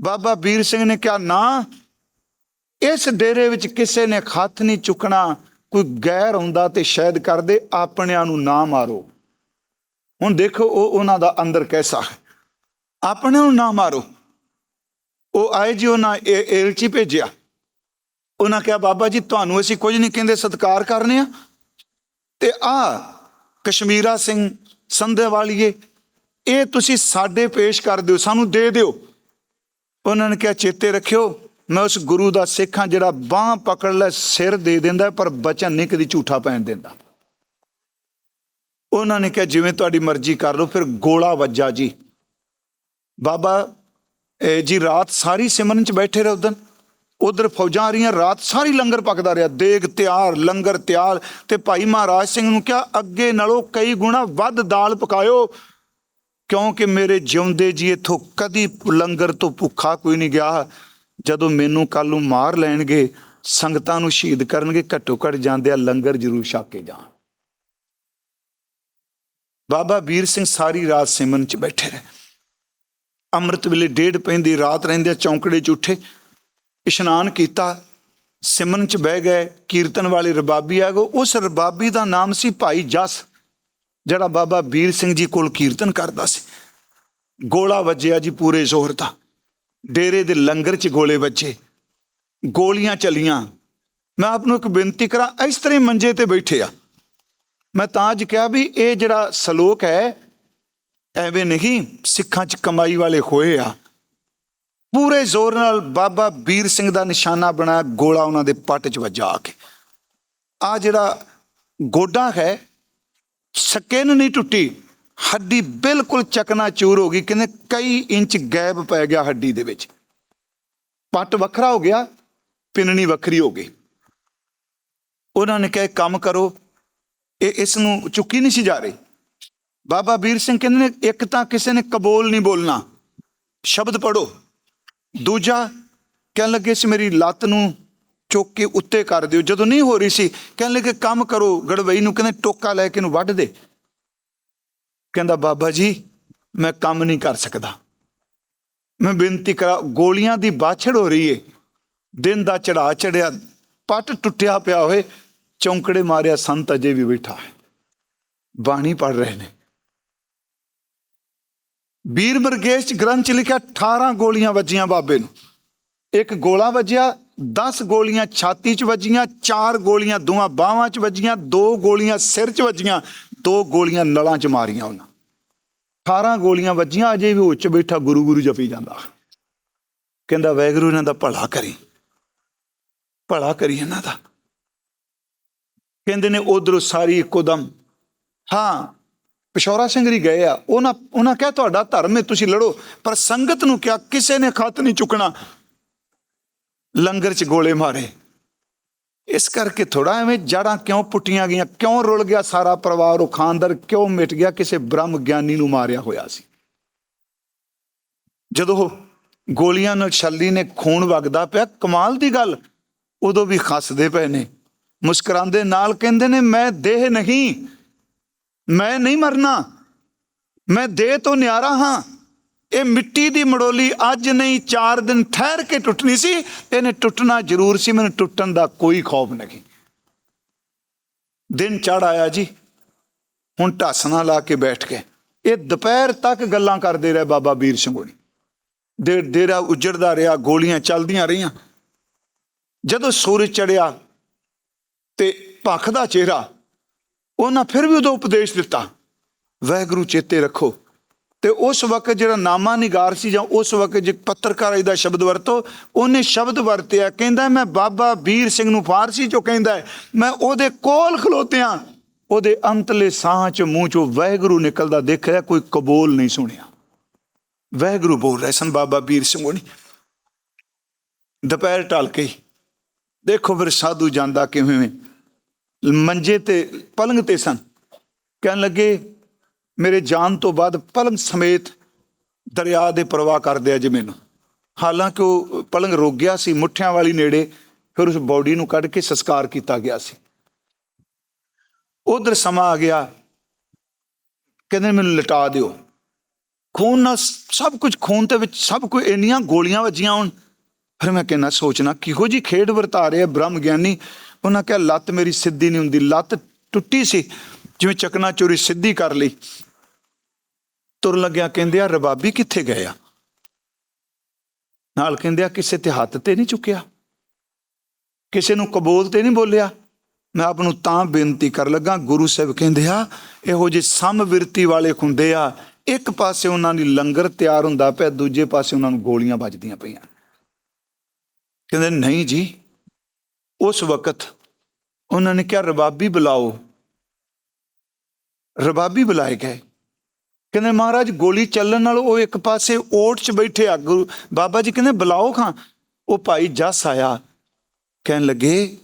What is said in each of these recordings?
ਬਾਬਾ ਵੀਰ ਸਿੰਘ ਨੇ ਕਿਹਾ, ਨਾ, ਇਸ ਡੇਰੇ ਵਿੱਚ ਕਿਸੇ ਨੇ ਹੱਥ ਨਹੀਂ ਚੁੱਕਣਾ, ਕੋਈ ਗੈਰ ਹੁੰਦਾ ਤੇ ਸ਼ਾਇਦ ਕਰਦੇ ਆਪਣਿਆਂ ਨੂੰ ਨਾ ਮਾਰੋ। ਹੁਣ ਦੇਖੋ, ਉਹ ਉਹਨਾਂ ਦਾ ਅੰਦਰ ਕੈਸਾ ਹੈ। ਆਪਣਿਆਂ ਨੂੰ ਨਾ ਮਾਰੋ। ਉਹ ਆਏ ਜੀ, ਉਹਨਾਂ ਇਹ ਏਲਚੀ ਭੇਜਿਆ। ਉਹਨਾਂ ਕਿਹਾ, ਬਾਬਾ ਜੀ, ਤੁਹਾਨੂੰ ਅਸੀਂ ਕੁਝ ਨਹੀਂ ਕਹਿੰਦੇ, ਸਤਿਕਾਰ ਕਰਨੇ ਆ। ਤੇ ਆ, ਕਸ਼ਮੀਰਾ ਸਿੰਘ ਸੰਧੇ ਵਾਲੀਏ ਇਹ ਤੁਸੀਂ ਸਾਡੇ ਪੇਸ਼ ਕਰ ਦਿਓ, ਸਾਨੂੰ ਦੇ ਦਿਓ। ਉਹਨਾਂ ਨੇ ਕਿਹਾ, ਚੇਤੇ ਰੱਖਿਓ, ਮੈਂ ਉਸ ਗੁਰੂ ਦਾ ਸਿੱਖ ਹਾਂ ਜਿਹੜਾ ਬਾਹ ਪਕੜ ਲੈ ਸਿਰ ਦੇ ਦਿੰਦਾ, ਪਰ ਬਚਨ ਨਹੀਂ ਕਦੀ ਝੂਠਾ ਪੈਣ ਦਿੰਦਾ। ਉਹਨਾਂ ਨੇ ਕਿਹਾ, ਜਿਵੇਂ ਤੁਹਾਡੀ ਮਰਜ਼ੀ ਕਰ ਲਓ, ਫਿਰ ਗੋਲਾ ਵੱਜਾ ਜੀ। ਬਾਬਾ, ਇਹ ਜੀ ਰਾਤ ਸਾਰੀ ਸਿਮਰਨ ਚ ਬੈਠੇ ਰਹੇ ਉਦੋਂ। ਉਧਰ ਫੌਜਾਂ ਆ ਰਹੀਆਂ, ਰਾਤ ਸਾਰੀ ਲੰਗਰ ਪਕਦਾ ਰਿਹਾ। ਦੇਗ ਤਿਆਰ, ਲੰਗਰ ਤਿਆਰ, ਤੇ ਭਾਈ ਮਹਾਰਾਜ ਸਿੰਘ ਨੂੰ ਕਿਹਾ, ਅੱਗੇ ਨਾਲੋਂ ਕਈ ਗੁਣਾ ਵੱਧ ਦਾਲ ਪਕਾਇਓ। ਕਿਉਂਕਿ ਮੇਰੇ ਜਿਉਂਦੇ ਜੀ ਇਥੋਂ ਕਦੀ ਲੰਗਰ ਤੋਂ ਭੁੱਖਾ ਕੋਈ ਨਹੀਂ ਗਿਆ। ਜਦੋਂ ਮੈਨੂੰ ਕੱਲ ਨੂੰ ਮਾਰ ਲੈਣਗੇ, ਸੰਗਤਾਂ ਨੂੰ ਸ਼ਹੀਦ ਕਰਨਗੇ, ਘੱਟੋ ਘੱਟ ਜਾਂਦੇ ਆ ਲੰਗਰ ਜ਼ਰੂਰ ਛਕ ਕੇ ਜਾਣ। ਬਾਬਾ ਵੀਰ ਸਿੰਘ ਸਾਰੀ ਰਾਤ ਸਿਮਰਨ ਚ ਬੈਠੇ ਰਹੇ। ਅੰਮ੍ਰਿਤ ਵੇਲੇ ਡੇਢ ਪੈਂਦੀ, ਰਾਤ ਰਹਿੰਦੇ ਚੌਂਕੜੇ ਚ ਉੱਠੇ, ਇਸ਼ਨਾਨ ਕੀਤਾ, ਸਿਮਰਨ ਚ ਬਹਿ ਗਏ, ਕੀਰਤਨ ਵਾਲੇ ਰਬਾਬੀ ਆ ਗਏ। ਉਸ ਰਬਾਬੀ ਦਾ ਨਾਮ ਸੀ ਭਾਈ ਜਸ। ਜਿਹੜਾ ਬਾਬਾ ਵੀਰ ਸਿੰਘ ਜੀ ਕੋਲ ਕੀਰਤਨ ਕਰਦਾ ਸੀ। ਗੋਲਾ ਵੱਜਿਆ ਜੀ ਪੂਰੇ ਜ਼ੋਰ ਦਾ। ਡੇਰੇ ਦੇ ਲੰਗਰ 'ਚ ਗੋਲੇ ਵੱਜੇ। ਗੋਲੀਆਂ ਚਲੀਆਂ। ਮੈਂ ਆਪ ਨੂੰ ਇੱਕ ਬੇਨਤੀ ਕਰਾਂ, ਇਸ ਤਰ੍ਹਾਂ ਮੰਜੇ ਤੇ ਬੈਠੇ ਆ। ਮੈਂ ਤਾਂ ਅੱਜ ਕਿਹਾ ਵੀ ਇਹ ਜਿਹੜਾ ਸਲੋਕ ਹੈ, ਐਵੇਂ ਨਹੀਂ, ਸਿੱਖਾਂ 'ਚ ਕਮਾਈ ਵਾਲੇ ਹੋਏ ਆ। ਪੂਰੇ ਜ਼ੋਰ ਨਾਲ ਬਾਬਾ ਵੀਰ ਸਿੰਘ ਦਾ ਨਿਸ਼ਾਨਾ ਬਣਾ ਗੋਲਾ ਉਹਨਾਂ ਦੇ ਪੱਟ 'ਚ ਵੱਜਾ ਕੇ। ਆ ਜਿਹੜਾ ਗੋਡਾ ਹੈ ਸਕਿਨ ਨਹੀਂ ਟੁੱਟੀ, ਹੱਡੀ ਬਿਲਕੁਲ ਚਕਨਾ ਚੂਰ ਹੋ ਗਈ ਕਹਿੰਦੇ ਕਈ ਇੰਚ ਗੈਪ ਪੈ ਗਿਆ ਹੱਡੀ ਦੇ ਵਿੱਚ। ਪੱਟ ਵੱਖਰਾ ਹੋ ਗਿਆ, ਪਿੰਨਣੀ ਵੱਖਰੀ ਹੋ ਗਈ। ਉਹਨਾਂ ਨੇ ਕਿਹਾ ਕੰਮ ਕਰੋ, ਇਹ ਇਸ ਨੂੰ ਚੁੱਕੀ ਨਹੀਂ ਸੀ ਜਾ ਰਹੀ। ਬਾਬਾ ਵੀਰ ਸਿੰਘ ਕਹਿੰਦੇ ਨੇ, ਇੱਕ ਤਾਂ ਕਿਸੇ ਨੇ ਕਬੂਲ ਨਹੀਂ ਬੋਲਣਾ। ਸ਼ਬਦ ਪੜੋ ਦੂਜਾ, ਕਹਿਣ ਲੱਗੇ ਸੀ, ਮੇਰੀ ਲੱਤ ਨੂੰ ਚੁੱਕ ਕੇ ਉੱਤੇ ਕਰ ਦਿਓ। ਜਦੋਂ ਨਹੀਂ ਹੋ ਰਹੀ ਸੀ, ਕਹਿਣ ਲੱਗੇ, ਕੰਮ ਕਰੋ ਗੜਵਈ ਨੂੰ। ਕਹਿੰਦੇ, ਟੋਕਾ ਲੈ ਕੇ ਨੂੰ ਵੱਢ ਦੇ। ਕਹਿੰਦਾ, ਬਾਬਾ ਜੀ, ਮੈਂ ਕੰਮ ਨਹੀਂ ਕਰ ਸਕਦਾ। ਮੈਂ ਬੇਨਤੀ ਕਰਾਂ, ਗੋਲੀਆਂ ਦੀ ਬਾਛੜ ਹੋ ਰਹੀ ਏ। ਦਿਨ ਦਾ ਚੜਾ ਚੜਿਆ, ਪੱਟ ਟੁੱਟਿਆ ਪਿਆ ਹੋਏ, ਚੌਂਕੜੇ ਮਾਰਿਆ ਸੰਤ ਅਜੇ ਵੀ ਬੈਠਾ ਹੈ। ਬਾਣੀ ਪੜ ਰਹੇ ਨੇ। ਵੀਰ ਬਰਗੇਸ਼ ਗ੍ਰੰਥ ਚ ਲਿਖਿਆ 18 ਗੋਲੀਆਂ ਵੱਜੀਆਂ ਬਾਬੇ ਨੂੰ। ਇੱਕ ਗੋਲਾ ਵੱਜਿਆ 10 ਗੋਲੀਆਂ ਛਾਤੀ 'ਚ ਵੱਜੀਆਂ 4 ਗੋਲੀਆਂ ਦੋਵਾਂ ਬਾਹਾਂ 'ਚ ਵੱਜੀਆਂ 2 ਗੋਲੀਆਂ ਸਿਰ 'ਚ ਵੱਜੀਆਂ 2 ਗੋਲੀਆਂ ਨਲਾਂ 'ਚ ਮਾਰੀਆਂ ਉਹਨਾਂ। 18 ਗੋਲੀਆਂ ਵੱਜੀਆਂ, ਅਜੇ ਵੀ ਉੱਚ ਬੈਠਾ ਗੁਰੂ ਗੁਰੂ ਜਪੀ ਜਾਂਦਾ। ਕਹਿੰਦਾ ਵੈਗਰੂ ਇਹਨਾਂ ਦਾ ਭਲਾ ਕਰੀ। ਭਲਾ ਕਰੀ ਇਹਨਾਂ ਦਾ। ਕਹਿੰਦੇ ਨੇ, ਉਧਰੋਂ ਸਾਰੀ ਇੱਕੋ ਦਮ। ਹਾਂ, ਪਿਸ਼ੌਰਾ ਸਿੰਘ ਜੀ ਗਏ ਆ। ਉਹਨਾਂ ਉਹਨਾਂ ਕਿਹਾ, ਤੁਹਾਡਾ ਧਰਮ ਹੈ, ਤੁਸੀਂ ਲੜੋ, ਪਰ ਸੰਗਤ ਨੂੰ ਕਿਹਾ, ਕਿਸੇ ਨੇ ਖਤ ਨਹੀਂ ਚੁੱਕਣਾ। ਲੰਗਰ 'ਚ ਗੋਲੇ ਮਾਰੇ। ਇਸ ਕਰਕੇ ਥੋੜਾ ਐਵੇਂ ਜੜਾਂ ਕਿਉਂ ਪੁੱਟੀਆਂ ਗਈਆਂ? ਕਿਉਂ ਰੁਲ ਗਿਆ ਸਾਰਾ ਪਰਿਵਾਰ? ਉਹ ਖਾਨਦਾਰ ਕਿਉਂ ਮਿਟ ਗਿਆ? ਕਿਸੇ ਬ੍ਰਹਮ ਗਿਆਨੀ ਨੂੰ ਮਾਰਿਆ ਹੋਇਆ ਸੀ। ਜਦੋਂ ਗੋਲੀਆਂ ਨਾਲ ਛੱਲੀ ਨੇ ਖੂਨ ਵਗਦਾ ਪਿਆ, ਕਮਾਲ ਦੀ ਗੱਲ। ਉਦੋਂ ਵੀ ਖੱਸਦੇ ਪਏ ਨੇ। ਮੁਸਕਰਾਉਂਦੇ ਨਾਲ ਕਹਿੰਦੇ ਨੇ, ਮੈਂ ਦੇਹ ਨਹੀਂ। ਮੈਂ ਨਹੀਂ ਮਰਨਾ। ਮੈਂ ਦੇਹ ਤੋਂ ਨਿਆਰਾ ਹਾਂ। ਇਹ ਮਿੱਟੀ ਦੀ ਮੜੋਲੀ ਅੱਜ ਨਹੀਂ 4 ਦਿਨ ਠਹਿਰ ਕੇ ਟੁੱਟਣੀ ਸੀ, ਇਹਨੇ ਟੁੱਟਣਾ ਜ਼ਰੂਰ ਸੀ, ਮੈਨੂੰ ਟੁੱਟਣ ਦਾ ਕੋਈ ਖੌਫ ਨਹੀਂ। ਦਿਨ ਚੜ ਆਇਆ ਜੀ, ਹੁਣ ਢਾਸਣਾ ਲਾ ਕੇ ਬੈਠ ਕੇ। ਇਹ ਦੁਪਹਿਰ ਤੱਕ ਗੱਲਾਂ ਕਰਦੇ ਰਹੇ ਬਾਬਾ ਵੀਰ ਸਿੰਘ ਦੇਰ ਦੇ ਡੇਰਾ ਉਜੜਦਾ ਰਿਹਾ, ਗੋਲੀਆਂ ਚੱਲਦੀਆਂ ਰਹੀਆਂ। ਜਦੋਂ ਸੂਰਜ ਚੜਿਆ ਤੇ ਭੱਖ ਦਾ ਚਿਹਰਾ, ਉਹਨਾਂ ਫਿਰ ਵੀ ਉਹਦਾ ਉਪਦੇਸ਼ ਦਿੱਤਾ ਵਾਹਿਗੁਰੂ ਚੇਤੇ ਰੱਖੋ ਤੇ ਉਸ ਵਕਤ ਜਿਹੜਾ ਨਾਮਾ ਨਿਗਾਰ ਸੀ ਜਾਂ ਉਸ ਵਕਤ ਜੇ ਪੱਤਰਕਾਰੀ ਦਾ ਸ਼ਬਦ ਵਰਤੋ, ਉਹਨੇ ਸ਼ਬਦ ਵਰਤਿਆ, ਕਹਿੰਦਾ, ਮੈਂ ਬਾਬਾ ਵੀਰ ਸਿੰਘ ਨੂੰ ਫਾਰਸੀ ਚੋਂ ਕਹਿੰਦਾ ਮੈਂ ਉਹਦੇ ਕੋਲ ਖਲੋਤਿਆਂ, ਉਹਦੇ ਅੰਤਲੇ ਸਾਹ ਚ ਮੂੰਹ ਚੋਂ ਵਹਿਗੁਰੂ ਨਿਕਲਦਾ ਦੇਖਿਆ, ਕੋਈ ਕਬੂਲ ਨਹੀਂ ਸੁਣਿਆ। ਵਹਿਗੁਰੂ ਬੋਲ ਰਹੇ ਸਨ ਬਾਬਾ ਵੀਰ ਸਿੰਘ ਹੋਣੀ, ਦੁਪਹਿਰ ਢਲ ਕੇ ਦੇਖੋ ਫਿਰ ਸਾਧੂ ਜਾਂਦਾ ਕਿਵੇਂ, ਮੰਜੇ ਤੇ, ਪਲੰਗ ਤੇ ਸਨ। ਕਹਿਣ ਲੱਗੇ ਮੇਰੇ ਜਾਣ ਤੋਂ ਬਾਅਦ ਪਲੰਗ ਸਮੇਤ ਦਰਿਆ ਦੇ ਪ੍ਰਵਾਹ ਕਰਦੇ ਆ ਜਿਵੇਂ ਨੂੰ ਹਾਲਾਂਕਿ ਉਹ ਪਲੰਗ ਰੁਕ ਗਿਆ ਸੀ, ਮੁੱਠਿਆਂ ਵਾਲੀ ਨੇੜੇ ਫਿਰ ਉਸ ਬੋਡੀ ਨੂੰ ਕੱਢ ਕੇ ਸੰਸਕਾਰ ਕੀਤਾ ਗਿਆ ਸੀ। ਉਧਰ ਸਮਾਂ ਆ ਗਿਆ, ਕਹਿੰਦੇ ਮੈਨੂੰ ਲਟਾ ਦਿਓ। ਖੂਨ ਨਾਲ ਸਭ ਕੁਝ, ਖੂਨ ਦੇ ਵਿੱਚ ਸਭ ਕੁਝ ਇੰਨੀਆਂ ਗੋਲੀਆਂ ਵੱਜੀਆਂ ਹੁਣ। ਫਿਰ ਮੈਂ ਕਹਿੰਦਾ, ਸੋਚਣਾ, ਕਿਹੋ ਜੀ ਖੇਡ ਵਰਤਾ ਰਿਹਾ ਬ੍ਰਹਮ ਗਿਆਨੀ। ਉਹਨਾਂ ਕਿਹਾ, ਲੱਤ ਮੇਰੀ ਸਿੱਧੀ ਨਹੀਂ ਹੁੰਦੀ, ਲੱਤ ਟੁੱਟੀ ਸੀ, ਜਿਵੇਂ ਚਕਨਾ ਚੋਰੀ ਸਿੱਧੀ ਕਰ ਲਈ। ਤੁਰ ਲੱਗਿਆ, ਕਹਿੰਦੇ ਆ, ਰਬਾਬੀ ਕਿੱਥੇ ਗਏ ਆ? ਨਾਲ ਕਹਿੰਦੇ ਆ, ਕਿਸੇ ਤੇ ਹੱਥ ਤੇ ਨਹੀਂ ਚੁੱਕਿਆ। ਕਿਸੇ ਨੂੰ ਕਬੂਲ ਤੇ ਨਹੀਂ ਬੋਲਿਆ। ਮੈਂ ਆਪ ਨੂੰ ਤਾਂ ਬੇਨਤੀ ਕਰ ਲੱਗਾ, ਗੁਰੂ ਸਾਹਿਬ ਕਹਿੰਦੇ ਆ, ਇਹੋ ਜਿਹੇ ਸਮਵਿਰਤੀ ਵਾਲੇ ਹੁੰਦੇ ਆ, ਇੱਕ ਪਾਸੇ ਉਹਨਾਂ ਦੀ ਲੰਗਰ ਤਿਆਰ ਹੁੰਦਾ ਪਿਆ, ਦੂਜੇ ਪਾਸੇ ਉਹਨਾਂ ਨੂੰ ਗੋਲੀਆਂ ਵੱਜਦੀਆਂ ਪਈਆਂ। ਕਹਿੰਦੇ, ਨਹੀਂ ਜੀ, ਉਸ ਵਕਤ ਉਹਨਾਂ ਨੇ ਕਿਹਾ, ਰਬਾਬੀ ਬੁਲਾਓ। ਰਬਾਬੀ ਬੁਲਾਏ ਗਏ। ਕਹਿੰਦੇ ਮਹਾਰਾਜ ਗੋਲੀ ਚੱਲਣ ਨਾਲ ਉਹ ਇੱਕ ਪਾਸੇ ਓਟ 'ਚ ਬੈਠੇ ਆ, ਗੁਰੂ ਬਾਬਾ ਜੀ ਕਹਿੰਦੇ ਬੁਲਾਓ ਖਾਂ। ਉਹ ਭਾਈ ਜੱਸ ਆਇਆ, ਕਹਿਣ ਲੱਗੇ,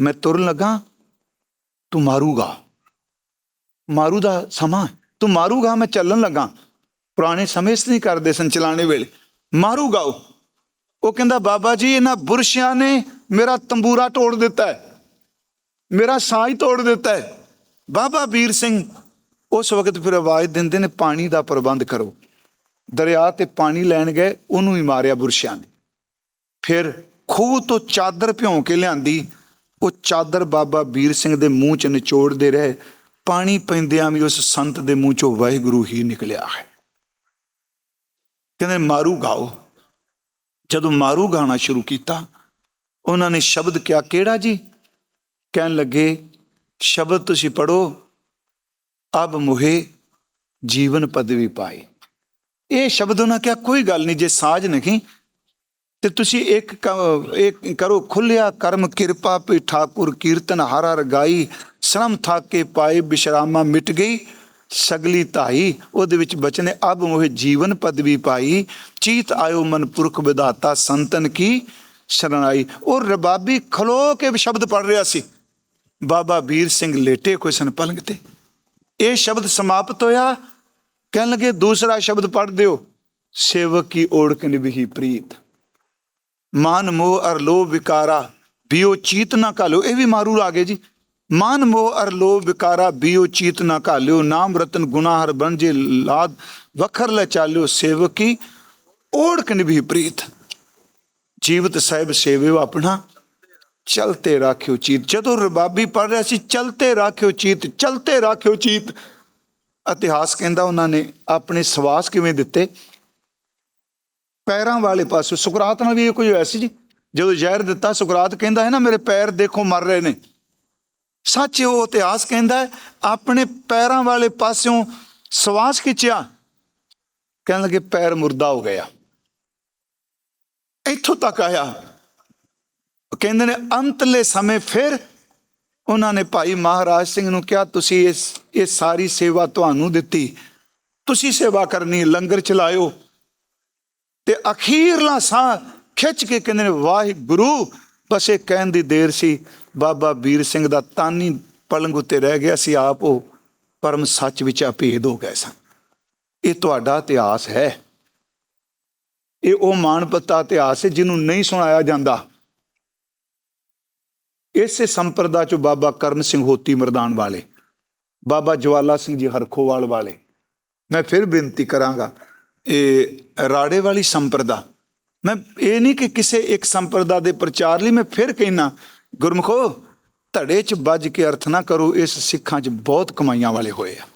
ਮੈਂ ਤੁਰਨ ਲੱਗਾ, ਤੂੰ ਮਾਰੂਗਾ। ਮਾਰੂ ਦਾ ਸਮਾਂ ਤੂੰ ਮਾਰੂਗਾ, ਮੈਂ ਚੱਲਣ ਲੱਗਾ। ਪੁਰਾਣੇ ਸਮੇਂ 'ਚ ਨਹੀਂ ਕਰਦੇ ਸਨ ਚਲਾਣੇ ਵੇਲੇ। ਮਾਰੂਗਾ ਉਹ। ਉਹ ਕਹਿੰਦਾ, ਬਾਬਾ ਜੀ, ਇਹਨਾਂ ਬੁਰਸ਼ਿਆਂ ਨੇ ਮੇਰਾ ਤੰਬੂਰਾ ਤੋੜ ਦਿੱਤਾ ਹੈ। ਮੇਰਾ ਸਾਜ਼ ਤੋੜ ਦਿੱਤਾ ਹੈ। ਬਾਬਾ ਵੀਰ ਸਿੰਘ ਉਸ ਵਕਤ ਫਿਰ ਆਵਾਜ਼ ਦਿੰਦੇ ਨੇ, ਪਾਣੀ ਦਾ ਪ੍ਰਬੰਧ ਕਰੋ। ਦਰਿਆ ਤੇ ਪਾਣੀ ਲੈਣ ਗਏ, ਉਹਨੂੰ ਹੀ ਮਾਰਿਆ ਬੁਰਸ਼ਿਆਂ ਨੇ। ਫਿਰ ਖੂਹ ਤੋਂ ਚਾਦਰ ਭਿਉਂ ਕੇ ਲਿਆਂਦੀ। ਉਹ ਚਾਦਰ ਬਾਬਾ ਵੀਰ ਸਿੰਘ ਦੇ ਮੂੰਹ 'ਚ ਨਿਚੋੜਦੇ ਰਹੇ। ਪਾਣੀ ਪੈਂਦਿਆਂ ਵੀ ਉਸ ਸੰਤ ਦੇ ਮੂੰਹ 'ਚੋਂ ਵਾਹਿਗੁਰੂ ਹੀ ਨਿਕਲਿਆ ਹੈ। ਕਹਿੰਦੇ, ਮਾਰੂ ਗਾਓ। ਜਦੋਂ ਮਾਰੂ ਗਾਣਾ ਸ਼ੁਰੂ ਕੀਤਾ, ਉਹਨਾਂ ਨੇ ਸ਼ਬਦ ਕਿਹਾ, ਕਿਹੜਾ ਜੀ? ਕਹਿਣ ਲੱਗੇ, ਸ਼ਬਦ ਤੁਸੀਂ ਪੜੋ ਅਬ ਮੁਹੇ ਜੀਵਨ ਪਦਵੀ ਪਾਈ। ਇਹ ਸ਼ਬਦ ਉਹਨਾਂ ਕਿਹਾ, ਕੋਈ ਗੱਲ ਨਹੀਂ, ਜੇ ਸਾਜ ਨਹੀਂ, ਤੇ ਤੁਸੀਂ ਇੱਕ ਇੱਕ ਕਰੋ ਖੁੱਲਿਆ ਕਰਮ, ਕਿਰਪਾ ਪੇ ਠਾਕੁਰ ਕੀਰਤਨ ਹਰ ਹਰ ਗਾਈ, ਸ਼ਰਮ ਥਾਕੇ ਪਾਏ, ਬਿਸ਼ਰਾਮਾ ਮਿਟ ਗਈ, ਸਗਲੀ ਧਾਈ, ਉਹਦੇ ਵਿੱਚ ਬਚਨੇ ਅਬ ਮੋਹ ਜੀਵਨ ਪਦਵੀ ਪਾਈ, ਚੀਤ ਆਇਓ ਮਨ ਪੁਰਖ ਵਿਦਾਤਾ ਸੰਤਨ ਕੀ ਸ਼ਰਣਾਈ ਉਹ ਰਬਾਬੀ ਖਲੋ ਕੇ ਸ਼ਬਦ ਪੜ ਰਿਹਾ ਸੀ। ਬਾਬਾ ਵੀਰ ਸਿੰਘ ਲੇਟੇ ਕੋਈ ਸਨ ਪਲੰਗ ਤੇ। ਇਹ ਸ਼ਬਦ ਸਮਾਪਤ ਹੋਇਆ। ਕਹਿਣ ਲੱਗੇ, ਦੂਸਰਾ ਸ਼ਬਦ ਪੜ ਦਿਓ। ਸੇਵਕ ਕੀ ਓੜਕ ਨਿਭੀ ਪ੍ਰੀਤ। ਮਾਨ ਮੋਹ ਅਰ ਲੋਭ ਵਿਕਾਰਾ, ਬਿਓ ਚੀਤ ਨਾ ਕਾਲਿਓ ਇਹ ਵੀ ਮਾਰੂ ਲਾਗੇ ਜੀ। ਮਾਨ ਮੋਹ ਅਰ ਲੋਭ ਵਿਕਾਰਾ, ਬਿਓ ਚੀਤ ਨਾ ਕਾਲਿਓ ਨਾਮ ਰਤਨ ਗੁਨਾ ਹਰ ਜੇ ਲਾਦ, ਵਖਰ ਲੈ ਚਾਲਿਓ। ਸੇਵਕੀ ਓੜਕ ਨਿਭੀ ਪ੍ਰੀਤ। ਜੀਵਤ ਸਾਹਿਬ ਸੇਵਿਓ ਆਪਣਾ। ਚਲਤੇ ਰਾਖਿਓ ਚੀਤ ਜਦੋਂ ਰਬਾਬੀ ਪੜ ਰਿਹਾ ਸੀ ਚਲਤੇ ਰਾਖਿਓ ਚੀਤ ਚਲਤੇ ਰਾਖਿਓ ਚੀਤ ਇਤਿਹਾਸ ਕਹਿੰਦਾ ਉਹਨਾਂ ਨੇ ਆਪਣੇ ਸਵਾਸ ਕਿਵੇਂ ਦਿੱਤੇ ਪੈਰਾਂ ਵਾਲੇ ਪਾਸੇ ਸੁਕਰਾਤ ਨਾਲ ਵੀ ਇਹ ਕੋਈ ਹੋਇਆ ਸੀ ਜੀ ਜਦੋਂ ਜ਼ਹਿਰ ਦਿੱਤਾ ਸੁਕਰਾਤ ਕਹਿੰਦਾ ਹੈ ਨਾ ਮੇਰੇ ਪੈਰ ਦੇਖੋ ਮਰ ਰਹੇ ਨੇ ਸੱਚ ਉਹ ਇਤਿਹਾਸ ਕਹਿੰਦਾ ਹੈ ਆਪਣੇ ਪੈਰਾਂ ਵਾਲੇ ਪਾਸਿਓਂ ਸਵਾਸ ਖਿੱਚਿਆ ਕਹਿਣ ਲੱਗੇ ਪੈਰ ਮੁਰਦਾ ਹੋ ਗਿਆ ਇੱਥੋਂ ਤੱਕ ਆਇਆ ਕਹਿੰਦੇ ਨੇ, ਅੰਤਲੇ ਸਮੇਂ ਫਿਰ ਉਹਨਾਂ ਨੇ ਭਾਈ ਮਹਾਰਾਜ ਸਿੰਘ ਨੂੰ ਕਿਹਾ, ਤੁਸੀਂ ਇਸ, ਇਹ ਸਾਰੀ ਸੇਵਾ ਤੁਹਾਨੂੰ ਦਿੱਤੀ। ਤੁਸੀਂ ਸੇਵਾ ਕਰਨੀ, ਲੰਗਰ ਚਲਾਇਓ। ਤੇ ਅਖੀਰਲਾ ਸਾਹ ਖਿੱਚ ਕੇ ਕਹਿੰਦੇ ਨੇ, ਵਾਹਿਗੁਰੂ। ਬਸ ਇਹ ਕਹਿਣ ਦੀ ਦੇਰ ਸੀ। ਬਾਬਾ ਵੀਰ ਸਿੰਘ ਦਾ ਤਾਨੀ ਪਲੰਗ ਉੱਤੇ ਰਹਿ ਗਿਆ ਸੀ। ਆਪ ਉਹ ਪਰਮ ਸੱਚ ਵਿੱਚ ਅਭੇਦ ਹੋ ਗਏ ਸਨ। ਇਹ ਤੁਹਾਡਾ ਇਤਿਹਾਸ ਹੈ। ਇਹ ਉਹ ਮਾਨਪਤਾ ਇਤਿਹਾਸ ਹੈ ਜਿਹਨੂੰ ਨਹੀਂ ਸੁਣਾਇਆ ਜਾਂਦਾ। ਇਸੇ ਸੰਪਰਦਾ ਚੋਂ ਬਾਬਾ ਕਰਮ ਸਿੰਘ ਹੋਤੀ ਮਰਦਾਨ ਵਾਲੇ, ਬਾਬਾ ਜਵਾਲਾ ਸਿੰਘ ਜੀ ਹਰਖੋਵਾਲ ਵਾਲੇ। ਮੈਂ ਫਿਰ ਬੇਨਤੀ ਕਰਾਂਗਾ, ਇਹ ਰਾੜੇ ਵਾਲੀ ਸੰਪਰਦਾ, ਮੈਂ ਇਹ ਨਹੀਂ ਕਿ ਕਿਸੇ ਇੱਕ ਸੰਪਰਦਾ ਦੇ ਪ੍ਰਚਾਰ ਲਈ ਮੈਂ ਫਿਰ ਕਹਿਣਾ ਗੁਰਮਖੋ, ਧੜੇ 'ਚ ਵੱਜ ਕੇ ਅਰਥ ਨਾ ਕਰੋ, ਇਸ ਸਿੱਖਾਂ 'ਚ ਬਹੁਤ ਕਮਾਈਆਂ ਵਾਲੇ ਹੋਏ ਆ।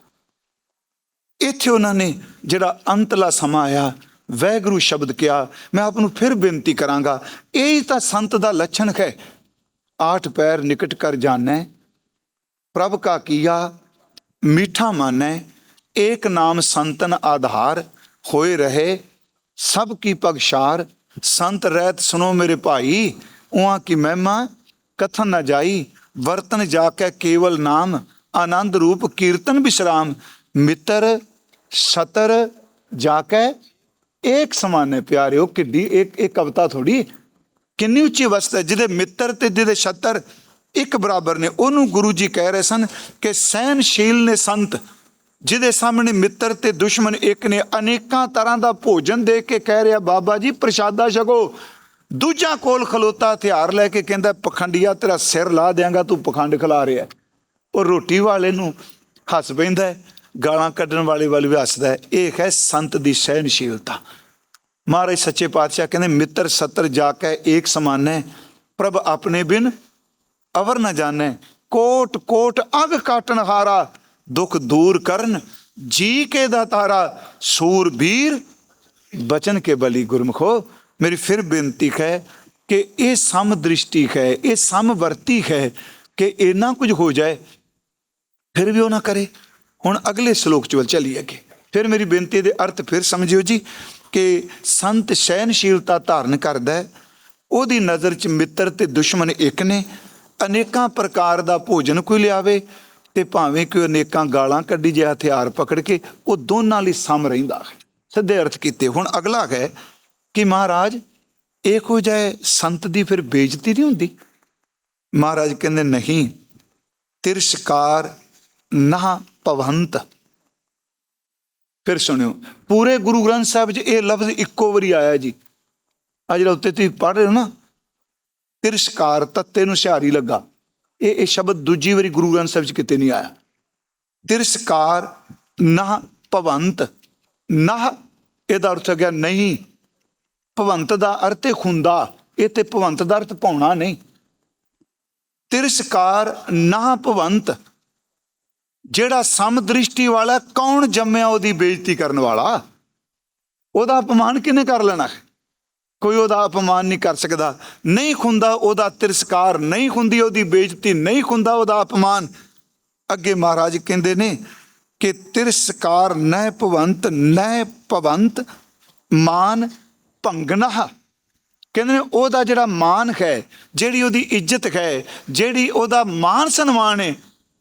ਇੱਥੇ ਉਹਨਾਂ ਨੇ ਜਿਹੜਾ ਅੰਤਲਾ ਸਮਾਂ ਆਇਆ, ਵੈਗਰੂ ਸ਼ਬਦ ਕਿਹਾ, ਮੈਂ ਆਪ ਨੂੰ ਫਿਰ ਬੇਨਤੀ ਕਰਾਂਗਾ, ਇਹ ਤਾਂ ਸੰਤ ਦਾ ਲੱਛਣ ਹੈ ਆਠ ਪੈਰ ਨਿਕਟ ਕਰ ਜਾਣੈ, ਪ੍ਰਭ ਕਾ ਕੀਆ ਮੀਠਾ ਮਾਨੈ, ਏਕ ਨਾਮ ਸੰਤਨ ਆਧਾਰ, ਹੋਏ ਰਹੇ ਸਭ ਕੀ ਪਗਸ਼ਾਰ, ਸੰਤ ਰਹਿਤ ਸੁਨੋ ਮੇਰੇ ਭਾਈ, ਉਹਾਂ ਕੀ ਮਹਿਮਾ, ਕਥਨ ਨਾ ਜਾਈ, ਵਰਤਨ ਜਾ ਕੇ ਕੇਵਲ ਨਾਮ, ਆਨੰਦ ਰੂਪ ਕੀਰਤਨ ਵਿਸ਼ਰਾਮ ਮਿੱਤਰ, ਸਤਰ ਜਾ ਕੇ, ਏਕ ਸਮਾਨੇ ਪਿਆਰਿਓ, ਕਿੱਡੀ ਇੱਕ ਇੱਕ ਕਵਿਤਾ ਥੋੜੀ ਕਿੰਨੀ ਉੱਚੀ ਅਵਸਥਾ ਹੈ, ਜਿਹਦੇ ਮਿੱਤਰ ਤੇ ਜਿਹਦੇ ਛਤਰ ਇੱਕ ਬਰਾਬਰ ਨੇ। ਉਹਨੂੰ ਗੁਰੂ ਜੀ ਕਹਿ ਰਹੇ ਸਨ ਕਿ ਸਹਿਨਸ਼ੀਲ ਨੇ ਸੰਤ, ਜਿਹਦੇ ਸਾਹਮਣੇ ਮਿੱਤਰ ਤੇ ਦੁਸ਼ਮਣ ਇੱਕ ਨੇ। ਅਨੇਕਾਂ ਤਰ੍ਹਾਂ ਦਾ ਭੋਜਨ ਦੇ ਕੇ ਕਹਿ ਰਿਹਾ, ਬਾਬਾ ਜੀ, ਪ੍ਰਸ਼ਾਦਾ ਛਕੋ। ਦੂਜਾ ਕੋਲ ਖਲੋਤਾ ਹਥਿਆਰ ਲੈ ਕੇ ਕਹਿੰਦਾ, ਪਖੰਡੀਆ, ਤੇਰਾ ਸਿਰ ਲਾ ਦਿਆਂਗਾ, ਤੂੰ ਪਖੰਡ ਖਿਲਾ ਰਿਹਾ ਉਹ ਰੋਟੀ ਵਾਲੇ ਨੂੰ ਹੱਸ ਪੈਂਦਾ ਗਾਲਾਂ ਕੱਢਣ ਵਾਲੇ ਵੱਲ ਵੀ ਹੱਸਦਾ ਇਹ ਹੈ ਸੰਤ ਦੀ ਸਹਿਨਸ਼ੀਲਤਾ ਮਹਾਰਾਜ ਸੱਚੇ ਪਾਤਸ਼ਾਹ ਕਹਿੰਦੇ, ਮਿੱਤਰ ਸੱਤਰ ਜਾ ਕੇ ਏਕ ਸਮਾਨ ਹੈ ਪ੍ਰਭ ਆਪਣੇ ਬਿਨ ਅਵਰ ਨਾ ਜਾਣੈ। ਕੋਟ ਕੋਟ ਅਗ ਕਾਟਣ ਹਾਰਾ, ਦੁਖ ਦੂਰ ਕਰਨ ਜੀ ਕੇ ਦਾਤਾਰਾ ਸੂਰਬੀਰ ਬਚਨ ਕੇ ਬਲੀ ਗੁਰਮਖੋ। ਮੇਰੀ ਫਿਰ ਬੇਨਤੀ ਹੈ ਕਿ ਇਹ ਸਮ ਦ੍ਰਿਸ਼ਟੀ ਹੈ, ਇਹ ਸਮ ਵਰਤੀ ਹੈ ਕਿ ਇੰਨਾ ਕੁਝ ਹੋ ਜਾਏ, ਫਿਰ ਵੀ ਉਹ ਨਾ ਕਰੇ। ਹੁਣ ਅਗਲੇ ਸ਼ਲੋਕ ਚ ਵੱਲ ਚੱਲੀਏ ਅੱਗੇ। ਫਿਰ ਮੇਰੀ ਬੇਨਤੀ ਦੇ ਅਰਥ ਫਿਰ ਸਮਝਿਓ ਜੀ। ਕਿ ਸੰਤ ਸਹਿਨਸ਼ੀਲਤਾ ਧਾਰਨ ਕਰਦਾ ਹੈ, ਉਹਦੀ ਨਜ਼ਰ ਚ ਮਿੱਤਰ ਤੇ ਦੁਸ਼ਮਣ ਇੱਕ ਨੇ, ਅਨੇਕਾਂ ਪ੍ਰਕਾਰ ਦਾ ਭੋਜਨ ਕੋਈ ਲਿਆਵੇ ਤੇ ਭਾਵੇਂ ਕੋਈ ਅਨੇਕਾਂ ਗਾਲਾਂ ਕੱਢੀ ਜੇ ਹਥਿਆਰ ਪਕੜ ਕੇ, ਉਹ ਦੋਨਾਂ ਲਈ ਸਮ ਰਹਿੰਦਾ ਹੈ। ਸਿੱਧੇ ਅਰਥ ਕੀਤੇ, ਹੁਣ ਅਗਲਾ ਹੈ ਕਿ ਮਹਾਰਾਜ, ਇਹੋ ਜਿਹੇ ਸੰਤ ਦੀ ਫਿਰ ਬੇਇੱਜ਼ਤੀ ਨਹੀਂ ਹੁੰਦੀ? ਮਹਾਰਾਜ ਕਹਿੰਦੇ, ਨਹੀਂ, ਤਿਰਸਕਾਰ ਨਾ ਭਵੰਤ। ਫਿਰ ਸੁਣਿਓ, ਪੂਰੇ ਗੁਰੂ ਗ੍ਰੰਥ ਸਾਹਿਬ 'ਚ ਇਹ ਲਫ਼ਜ਼ ਇੱਕੋ ਵਾਰੀ ਆਇਆ ਜੀ। ਆ ਜਿਹੜਾ ਉੱਤੇ ਤੁਸੀਂ ਪੜ੍ਹ ਰਹੇ ਹੋ ਨਾ, ਤਿਰਸਕਾਰ ਤੱਤੇ ਨੂੰ ਸਿਹਾਰੀ ਲੱਗਾ। ਇਹ ਇਹ ਸ਼ਬਦ ਦੂਜੀ ਵਾਰੀ ਗੁਰੂ ਗ੍ਰੰਥ ਸਾਹਿਬ 'ਚ ਕਿਤੇ ਨਹੀਂ ਆਇਆ। ਤਿਰਸਕਾਰ ਨਾ ਭਵੰਤ ਨਾ ਇਹਦਾ ਅਰਥ ਹੋ ਗਿਆ ਨਹੀਂ। ਭਵੰਤ ਦਾ ਅਰਥ ਹੈ ਖੁੰਦਾ, ਇਹ ਤੇ ਭਵੰਤ ਦਾ ਅਰਥ ਪਾਉਣਾ ਨਹੀਂ। ਤਿਰਸਕਾਰ ਨਾ ਭਵੰਤ ਜਿਹੜਾ ਸਮਦ੍ਰਿਸ਼ਟੀ ਵਾਲਾ ਕੌਣ ਜੰਮਿਆ ਉਹਦੀ ਬੇਇੱਜ਼ਤੀ ਕਰਨ ਵਾਲਾ? ਉਹਦਾ ਅਪਮਾਨ ਕਿਹਨੇ ਕਰ ਲੈਣਾ? ਕੋਈ ਉਹਦਾ ਅਪਮਾਨ ਨਹੀਂ ਕਰ ਸਕਦਾ। ਨਹੀਂ ਖੁੰਦਾ ਉਹਦਾ ਤਿਰਸਕਾਰ, ਨਹੀਂ ਖੁੰਦੀ ਉਹਦੀ ਬੇਇੱਜ਼ਤੀ, ਨਹੀਂ ਖੁੰਦਾ ਉਹਦਾ ਅਪਮਾਨ। ਅੱਗੇ ਮਹਾਰਾਜ ਕਹਿੰਦੇ ਨੇ ਕਿ ਤਿਰਸਕਾਰ ਨਹਿ ਭਵੰਤ ਨਹਿ ਭਵੰਤ ਮਾਨ ਭੰਗਨਾ ਕਹਿੰਦੇ ਨੇ ਉਹਦਾ ਜਿਹੜਾ ਮਾਨ ਹੈ, ਜਿਹੜੀ ਉਹਦੀ ਇੱਜ਼ਤ ਹੈ, ਜਿਹੜੀ ਉਹਦਾ ਮਾਨ ਸਨਮਾਨ ਹੈ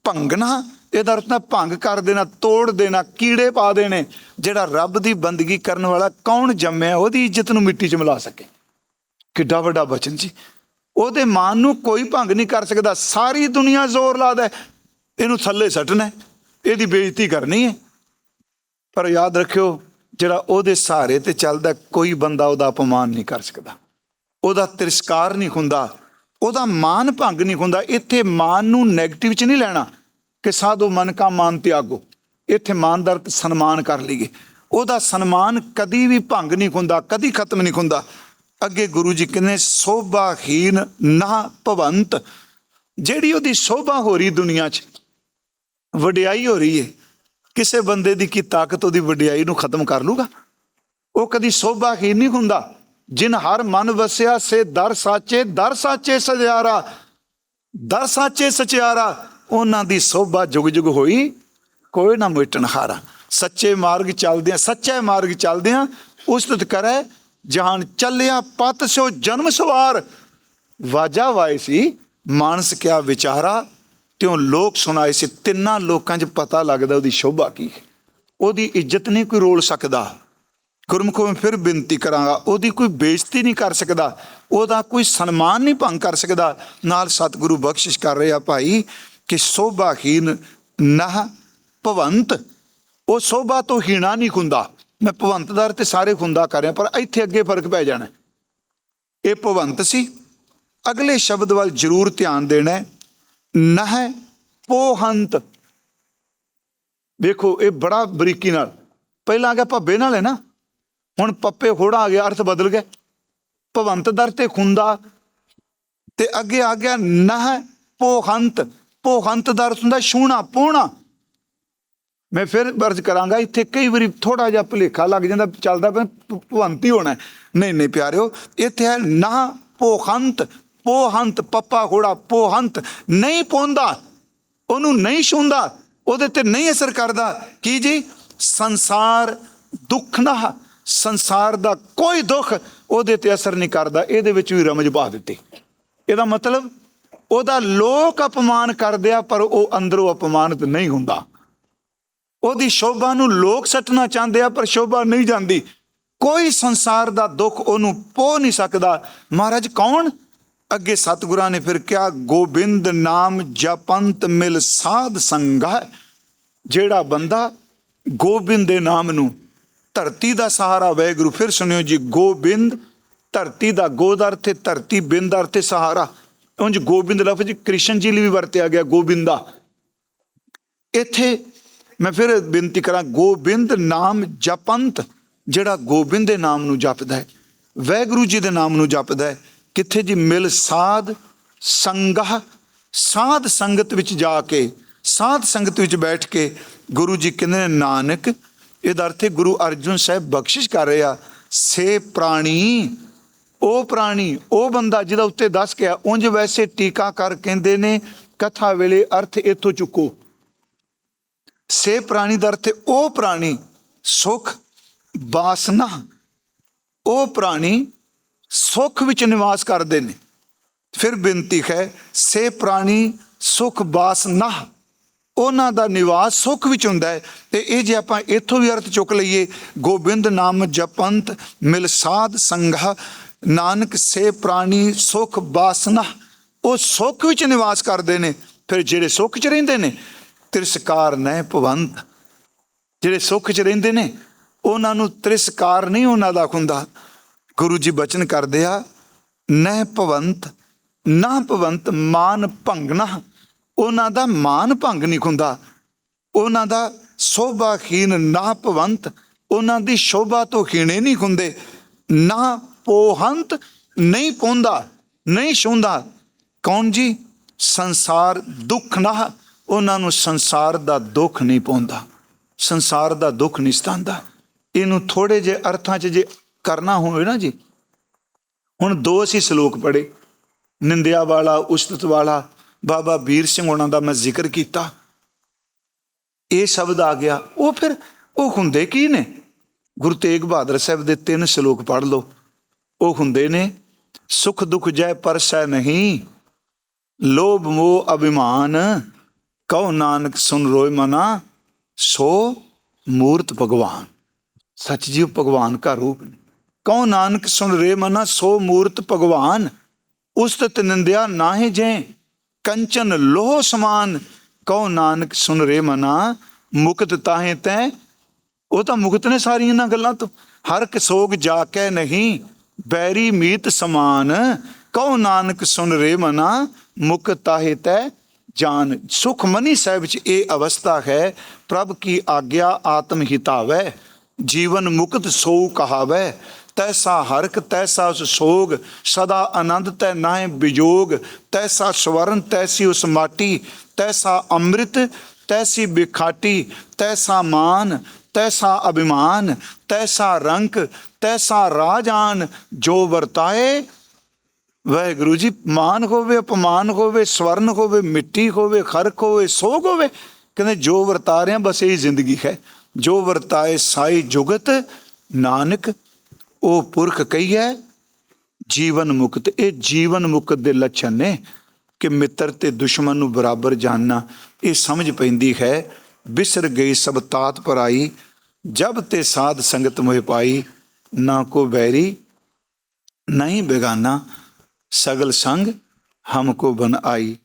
ਭੰਗਣਾ ਇਹਦਾ ਅਰਥ ਭੰਗ ਕਰ ਦੇਣਾ, ਤੋੜ ਦੇਣਾ, ਕੀੜੇ ਪਾ ਦੇਣੇ, ਜਿਹੜਾ ਰੱਬ ਦੀ ਬੰਦਗੀ ਕਰਨ ਵਾਲਾ ਕੌਣ ਜੰਮਿਆ, ਉਹਦੀ ਇੱਜ਼ਤ ਨੂੰ ਮਿੱਟੀ 'ਚ ਮਿਲਾ ਸਕੇ। ਕਿੱਡਾ ਵੱਡਾ ਬਚਨ ਜੀ। ਉਹਦੇ ਮਾਨ ਨੂੰ ਕੋਈ ਭੰਗ ਨਹੀਂ ਕਰ ਸਕਦਾ, ਸਾਰੀ ਦੁਨੀਆ ਜ਼ੋਰ ਲਾਦਾ ਇਹਨੂੰ ਥੱਲੇ ਸੱਟਣਾ ਇਹਦੀ ਬੇਇੱਜ਼ਤੀ ਕਰਨੀ ਹੈ। ਪਰ ਯਾਦ ਰੱਖਿਓ, ਜਿਹੜਾ ਉਹਦੇ ਸਹਾਰੇ ਤੇ ਚੱਲਦਾ, ਕੋਈ ਬੰਦਾ ਉਹਦਾ ਅਪਮਾਨ ਨਹੀਂ ਕਰ ਸਕਦਾ। ਉਹਦਾ ਤਿਰਸਕਾਰ ਨਹੀਂ ਹੁੰਦਾ, ਉਹਦਾ ਮਾਨ ਭੰਗ ਨਹੀਂ ਹੁੰਦਾ, ਇੱਥੇ ਮਾਨ ਨੂੰ 네ਗੇਟਿਵ ਚ ਨਹੀਂ ਲੈਣਾ। ਕਿ ਸਾਧੂ ਮਨ ਕਾ ਮਾਨ ਤਿਆਗੋ। ਇੱਥੇ ਮਾਨਦਾਰ ਸਨਮਾਨ ਕਰ ਲਈਏ। ਉਹਦਾ ਸਨਮਾਨ ਕਦੀ ਵੀ ਭੰਗ ਨਹੀਂ ਹੁੰਦਾ, ਕਦੀ ਖਤਮ ਨਹੀਂ ਹੁੰਦਾ। ਅੱਗੇ ਗੁਰੂ ਜੀ ਕਹਿੰਦੇ, ਸੋਭਾਹੀਨ ਨਾ ਭਵੰਤ। ਜਿਹੜੀ ਉਹਦੀ ਸੋਭਾ ਹੋ ਰਹੀ ਦੁਨੀਆ 'ਚ, ਵਡਿਆਈ ਹੋ ਰਹੀ ਹੈ ਕਿਸੇ ਬੰਦੇ ਦੀ ਕੀ ਤਾਕਤ ਉਹਦੀ ਵਡਿਆਈ ਨੂੰ ਖਤਮ ਕਰ ਲੂਗਾ ਉਹ ਕਦੀ ਸੋਭਾਹੀਨ ਨਹੀਂ ਹੁੰਦਾ। ਜਿਨ ਹਰ ਮਨ ਵਸਿਆ, ਸੇ ਦਰ ਸਾਚੇ ਦਰ ਸਾਚੇ ਸਜਿਆਰਾ। ਦਰ ਸਾਚੇ ਸਚਿਆਰਾ। ਉਹਨਾਂ ਦੀ ਸੋਭਾ ਜੁਗ ਜੁਗ ਹੋਈ, ਕੋਈ ਨਾ ਮਿਟਣ ਸੱਚੇ ਮਾਰਗ ਚੱਲਦਿਆਂ ਸੱਚੇ ਮਾਰਗ ਚੱਲਦਿਆਂ ਉਸਤਤ ਕਰੈ ਜਹਾਨ ਚੱਲਿਆ ਪਤ ਸੋ ਜਨਮ ਸਵਾਰ। ਵਾਜਾ ਵਾਏ ਸੀ, ਮਾਨਸ ਕਿਆ ਵਿਚਾਰਾ, ਤਿਉ ਲੋਕ ਸੁਣਾਏ ਸੀ, ਤਿੰਨਾਂ ਲੋਕਾਂ 'ਚ ਪਤਾ ਲੱਗਦਾ ਉਹਦੀ ਸ਼ੋਭਾ ਕੀ ਹੈ। ਉਹਦੀ ਇੱਜ਼ਤ ਨਹੀਂ ਕੋਈ ਰੋਲ ਸਕਦਾ। ਗੁਰਮੁਖੋਂ ਮੈਂ ਫਿਰ ਬੇਨਤੀ ਕਰਾਂਗਾ, ਉਹਦੀ ਕੋਈ ਬੇਇੱਜ਼ਤੀ ਨਹੀਂ ਕਰ ਸਕਦਾ, ਉਹਦਾ ਕੋਈ ਸਨਮਾਨ ਨਹੀਂ ਭੰਗ ਕਰ ਸਕਦਾ। ਨਾਲ ਸਤਿਗੁਰੂ ਬਖਸ਼ਿਸ਼ ਕਰ ਰਿਹਾ ਭਾਈ ਕਿ ਸੋਭਾਹੀਨ ਨਹ ਭਵੰਤ। ਉਹ ਸੋਭਾ ਤੋਂ ਹੀਣਾ ਨਹੀਂ ਹੁੰਦਾ ਮੈਂ ਭਵੰਤਦਾਰ ਤੇ ਸਾਰੇ ਖੁੰਦਾ ਕਰ ਰਿਹਾ, ਪਰ ਇੱਥੇ ਅੱਗੇ ਫ਼ਰਕ ਪੈ ਜਾਣਾ ਇਹ ਭਵੰਤ ਸੀ। ਅਗਲੇ ਸ਼ਬਦ ਵੱਲ ਜ਼ਰੂਰ ਧਿਆਨ ਦੇਣਾ ਹੈ। ਨਹ ਪੋਹੰਤ। ਵੇਖੋ, ਇਹ ਬੜਾ ਬਰੀਕੀ ਨਾਲ। ਪਹਿਲਾਂ ਆ ਗਿਆ ਭੱਬੇ ਨਾਲ ਹੈ ਨਾ। ਹੁਣ ਪੱਪੇ ਹੋੜਾ ਆ ਗਿਆ, ਅਰਥ ਬਦਲ ਗਿਆ। ਭਵੰਤ ਦਰ ਤੇ ਖੁੰਦਾ। ਤੇ ਅੱਗੇ ਆ ਗਿਆ ਨਹ ਪੋਹੰਤ। ਪੋਹੰਤ ਦਾ ਹੁੰਦਾ ਛੂਣਾ ਪੋਣਾ ਮੈਂ ਫਿਰ ਅਰਜ਼ ਕਰਾਂਗਾ, ਇੱਥੇ ਕਈ ਵਾਰੀ ਥੋੜਾ ਜਿਹਾ ਭੁਲੇਖਾ ਲੱਗ ਜਾਂਦਾ, ਚੱਲਦਾ ਪਿਆ ਭ- ਹੀ ਹੋਣਾ। ਨਹੀਂ ਨਹੀਂ ਪਿਆਰਿਓ, ਇੱਥੇ ਹੈ ਨਾ ਪੋਹੰਤ ਪੋਹੰਤ ਪੱਪਾ ਹੋੜਾ ਪੋਹੰਤ ਨਹੀਂ ਪੋਂਦਾ, ਉਹਨੂੰ ਨਹੀਂ ਛੂੰਦਾ ਉਹਦੇ ਤੇ ਨਹੀਂ ਅਸਰ ਕਰਦਾ। ਕੀ ਜੀ? ਸੰਸਾਰ ਦੁੱਖ ਨਾ, ਸੰਸਾਰ ਦਾ ਕੋਈ ਦੁੱਖ ਉਹਦੇ ਤੇ ਅਸਰ ਨਹੀਂ ਕਰਦਾ, ਇਹਦੇ ਵਿੱਚ ਵੀ ਰਮਜ ਪਾ ਦਿੱਤੀ। ਇਹਦਾ ਮਤਲਬ ਉਹਦਾ ਲੋਕ ਅਪਮਾਨ ਕਰਦੇ ਆ, ਪਰ ਉਹ ਅੰਦਰੋਂ ਅਪਮਾਨਿਤ ਨਹੀਂ ਹੁੰਦਾ। ਉਹਦੀ ਸ਼ੋਭਾ ਨੂੰ ਲੋਕ ਸੱਟਣਾ ਚਾਹੁੰਦੇ ਆ, ਪਰ ਸ਼ੋਭਾ ਨਹੀਂ ਜਾਂਦੀ। ਕੋਈ ਸੰਸਾਰ ਦਾ ਦੁੱਖ ਉਹਨੂੰ ਪੋ ਨਹੀਂ ਸਕਦਾ। ਮਹਾਰਾਜ, ਕੌਣ? ਅੱਗੇ ਸਤਿਗੁਰਾਂ ਨੇ ਫਿਰ ਕਿਹਾ, ਗੋਬਿੰਦ ਨਾਮ ਜਪੰਤ ਮਿਲ ਸਾਧ ਸੰਗਾ ਜਿਹੜਾ ਬੰਦਾ ਗੋਬਿੰਦ ਦੇ ਨਾਮ ਨੂੰ ਧਰਤੀ ਦਾ ਸਹਾਰਾ ਵੈਗੁਰੂ ਫਿਰ ਸੁਣਿਓ ਜੀ, ਗੋਬਿੰਦ ਧਰਤੀ ਦਾ ਗੋਦ ਅਰਥ ਧਰਤੀ ਬਿੰਦ ਅਰਥ ਸਹਾਰਾ। ਉਂਝ ਗੋਬਿੰਦ ਲਫ਼ਜ਼ ਕ੍ਰਿਸ਼ਨ ਜੀ ਲਈ ਵੀ ਵਰਤਿਆ ਗਿਆ, ਗੋਬਿੰਦਾ। ਇੱਥੇ ਮੈਂ ਫਿਰ ਬੇਨਤੀ ਕਰਾਂ, ਗੋਬਿੰਦ ਨਾਮ ਜਪੰਤ, ਜਿਹੜਾ ਗੋਬਿੰਦ ਦੇ ਨਾਮ ਨੂੰ ਜਪਦਾ ਹੈ, ਵੈਗੁਰੂ ਜੀ ਦੇ ਨਾਮ ਨੂੰ ਜਪਦਾ ਹੈ, ਕਿੱਥੇ ਜੀ ਮਿਲ ਸਾਧ ਸੰਗਹ, ਸਾਧ ਸੰਗਤ ਵਿੱਚ ਜਾ ਕੇ, ਸਾਧ ਸੰਗਤ ਵਿੱਚ ਬੈਠ ਕੇ ਗੁਰੂ ਜੀ ਕਹਿੰਦੇ ਨੇ, ਨਾਨਕ, ਇਹਦਾ ਅਰਥ ਹੈ ਗੁਰੂ ਅਰਜੁਨ ਸਾਹਿਬ ਬਖਸ਼ਿਸ਼ ਕਰ ਰਿਹਾ, ਸੇ ਪ੍ਰਾਣੀ ਉਹ ਪ੍ਰਾਣੀ, ਉਹ ਬੰਦਾ ਜਿਹਦਾ ਉੱਤੇ ਦੱਸ ਗਿਆ, ਉਂਝ ਵੈਸੇ ਟੀਕਾਕਾਰ ਕਹਿੰਦੇ ਨੇ, ਕਥਾ ਵੇਲੇ ਅਰਥ ਇਥੋਂ ਚੁੱਕੋ। ਸੇ ਪ੍ਰਾਣੀ ਦਾ ਅਰਥ ਉਹ ਪ੍ਰਾਣੀ ਸੁਖ, ਬਾਸਨਾ, ਉਹ ਪ੍ਰਾਣੀ ਸੁਖ ਵਿੱਚ ਨਿਵਾਸ ਕਰਦੇ ਨੇ। ਫਿਰ ਬੇਨਤੀ ਹੈ, ਸੇ ਪ੍ਰਾਣੀ ਸੁਖ, ਬਾਸਨਾ, ਉਹਨਾਂ ਦਾ ਨਿਵਾਸ ਸੁਖ ਵਿੱਚ ਹੁੰਦਾ ਹੈ। ਤੇ ਇਹ ਜੇ ਆਪਾਂ ਇੱਥੋਂ ਵੀ ਅਰਥ ਚੁੱਕ ਲਈਏ, ਗੋਬਿੰਦ ਨਾਮ ਜਪੰਤ ਮਿਲ ਸਾਧ ਸੰਘਾ ਨਾਨਕ ਸੇ ਪ੍ਰਾਣੀ ਸੁਖ ਬਾਸਨਾ, ਉਹ ਸੁਖ ਵਿੱਚ ਨਿਵਾਸ ਕਰਦੇ ਨੇ। ਫਿਰ ਜਿਹੜੇ ਸੁਖ 'ਚ ਰਹਿੰਦੇ ਨੇ, ਤਿਰਸਕਾਰ ਨੈ ਭਵੰਤ। ਜਿਹੜੇ ਸੁੱਖ 'ਚ ਰਹਿੰਦੇ ਨੇ, ਉਹਨਾਂ ਨੂੰ ਤ੍ਰਿਸਕਾਰ ਨਹੀਂ ਉਹਨਾਂ ਦਾ ਹੁੰਦਾ। ਗੁਰੂ ਜੀ ਬਚਨ ਕਰਦੇ ਆ, ਨਹਿ ਭਵੰਤ, ਨਾ ਭਵੰਤ ਮਾਨ ਭੰਗਣਾ। ਉਹਨਾਂ ਦਾ ਮਾਨ ਭੰਗ ਨਹੀਂ ਹੁੰਦਾ। ਉਹਨਾਂ ਦਾ ਸ਼ੋਭਾ ਸ਼ੋਭਾਹੀਨ ਨਾ ਭਵੰਤ, ਉਹਨਾਂ ਦੀ ਸ਼ੋਭਾ ਤੋਂ ਖੀਣੇ ਨਹੀਂ ਹੁੰਦੇ। ਨਾ ਪੋਹੰਤ ਨਹੀਂ ਪਉਂਦਾ ਨਹੀਂ ਛੂੰਦਾ। ਕੌਣ ਜੀ? ਸੰਸਾਰ ਦੁੱਖ ਨਾ ਉਹਨਾਂ ਨੂੰ ਸੰਸਾਰ ਦਾ ਦੁੱਖ ਨਹੀਂ ਪਾਉਂਦਾ ਸੰਸਾਰ ਦਾ ਦੁੱਖ ਨਹੀਂ ਸਤਾਉਂਦਾ। ਇਹਨੂੰ ਥੋੜੇ ਜੇ ਅਰਥਾਂ 'ਚ ਜੇ ਕਰਨਾ ਹੋਵੇ ਨਾ ਜੀ। ਹੁਣ ਦੋ ਅਸੀਂ ਸ਼ਲੋਕ ਪੜੇ ਨਿੰਦਿਆ ਵਾਲਾ, ਉਸਤਤ ਵਾਲਾ, ਬਾਬਾ ਵੀਰ ਸਿੰਘ ਉਹਨਾਂ ਦਾ ਮੈਂ ਜ਼ਿਕਰ ਕੀਤਾ। ਇਹ ਸ਼ਬਦ ਆ ਗਿਆ। ਉਹ ਫਿਰ ਉਹ ਹੁੰਦੇ ਕੀ ਨੇ? ਗੁਰੂ ਤੇਗ ਬਹਾਦਰ ਸਾਹਿਬ ਦੇ ਤਿੰਨ ਸ਼ਲੋਕ ਪੜ੍ਹ ਲਓ। ਉਹ ਹੁੰਦੇ ਨੇ, ਸੁਖ ਦੁਖ ਜੈ ਪਰਸੈ ਨਹੀਂ। ਲੋਭ ਮੋਹ ਅਭਿਮਾਨ ਕਉ ਨਾਨਕ ਸੁਨ ਰੋਇ ਮਨਾ, ਸੋ ਮੂਰਤ ਭਗਵਾਨ। ਸੱਚ ਜੀ ਭਗਵਾਨ ਦਾ ਰੂਪ ਕਉ ਨਾਨਕ ਸੁਨ ਰੇ ਮਨਾ, ਸੋ ਮੂਰਤ ਭਗਵਾਨ। ਉਸਤਤ ਨਿੰਦਿਆ ਨਾਹਿ ਜੈ, ਕੰਚਨ ਲੋਹ ਸਮਾਨ। ਕਉ ਨਾਨਕ ਸੁਨ ਰੇ ਮਨਾ, ਮੁਕਤ ਤਾਹੇ ਤੈ। ਉਹ ਤਾਂ ਮੁਕਤ ਨੇ ਸਾਰੀਆਂ ਇਹਨਾਂ ਗੱਲਾਂ ਤੋਂ। ਹਰ ਇੱਕ ਜਾ ਕੇ ਨਹੀਂ। ਬੈਰੀ ਮੀਤ ਸਮਾਨ, ਕਉ ਨਾਨਕ ਸੁਨ ਰੇ ਮਨਾ ਮੁਕਤ ਤਾਹੇ ਤੈ ਜਾਨ। ਸੁਖ ਸਾਹਿਬ ਚ ਇਹ ਅਵਸਥਾ ਹੈ, ਪ੍ਰਭ ਕੀ ਆਗਿਆ ਆਤਮ ਹਿਤਾਵੈ। ਜੀਵਨ ਮੁਕਤ ਸੋ ਕਹਾਵੈ, ਤੈਸਾ ਹਰਕ, ਤੈਸਾ ਉਸ ਸੋਗ, ਸਦਾ ਆਨੰਦ ਤੈ ਨਾਹਿ ਵਿਜੋਗ ਤੈਸਾ ਸਵਰਨ, ਤੈਸੀ ਉਸ ਮਾਟੀ, ਤੈਸਾ ਅੰਮ੍ਰਿਤ, ਤੈਸੀ ਬਿਖਾਟੀ, ਤੈਸਾ ਮਾਨ ਤੈਸਾ ਅਭਿਮਾਨ, ਤੈਸਾ ਰੰਕ, ਤੈਸਾ ਰਾਜਾਨ ਜੋ ਵਰਤਾਏ, ਵਾਹਿਗੁਰੂ ਜੀ, ਮਾਨ ਹੋਵੇ, ਅਪਮਾਨ ਹੋਵੇ, ਸਵਰਨ ਹੋਵੇ, ਮਿੱਟੀ ਹੋਵੇ, ਖਰਕ ਹੋਵੇ, ਸੋਗ ਹੋਵੇ, ਕਹਿੰਦੇ ਜੋ ਵਰਤਾ ਰਹੇ ਬਸ ਇਹੀ ਜ਼ਿੰਦਗੀ ਹੈ। ਜੋ ਵਰਤਾਏ ਸਾਈ ਜੁਗਤ, ਨਾਨਕ, ਉਹ ਪੁਰਖ ਕਹੀਐ ਜੀਵਨ ਮੁਕਤ। ਇਹ ਜੀਵਨ ਮੁਕਤ ਦੇ ਲੱਛਣ ਨੇ ਕਿ ਮਿੱਤਰ ਤੇ ਦੁਸ਼ਮਣ ਨੂੰ ਬਰਾਬਰ ਜਾਣਨਾ, ਇਹ ਸਮਝ ਪੈਂਦੀ ਹੈ। ਬਿਸਰ ਗਈ ਸਭ ਤਾਤ ਪਰਾਈ ਜਬ ਤੇ ਸਾਧ ਸੰਗਤ ਮੋਹਿ ਪਾਈ, ਨਾ ਕੋ ਬੈਰੀ ਨਹੀਂ ਬੇਗਾਨਾ, ਸਗਲ ਸੰਗ ਹਮਕੋ ਬਨ ਆਈ।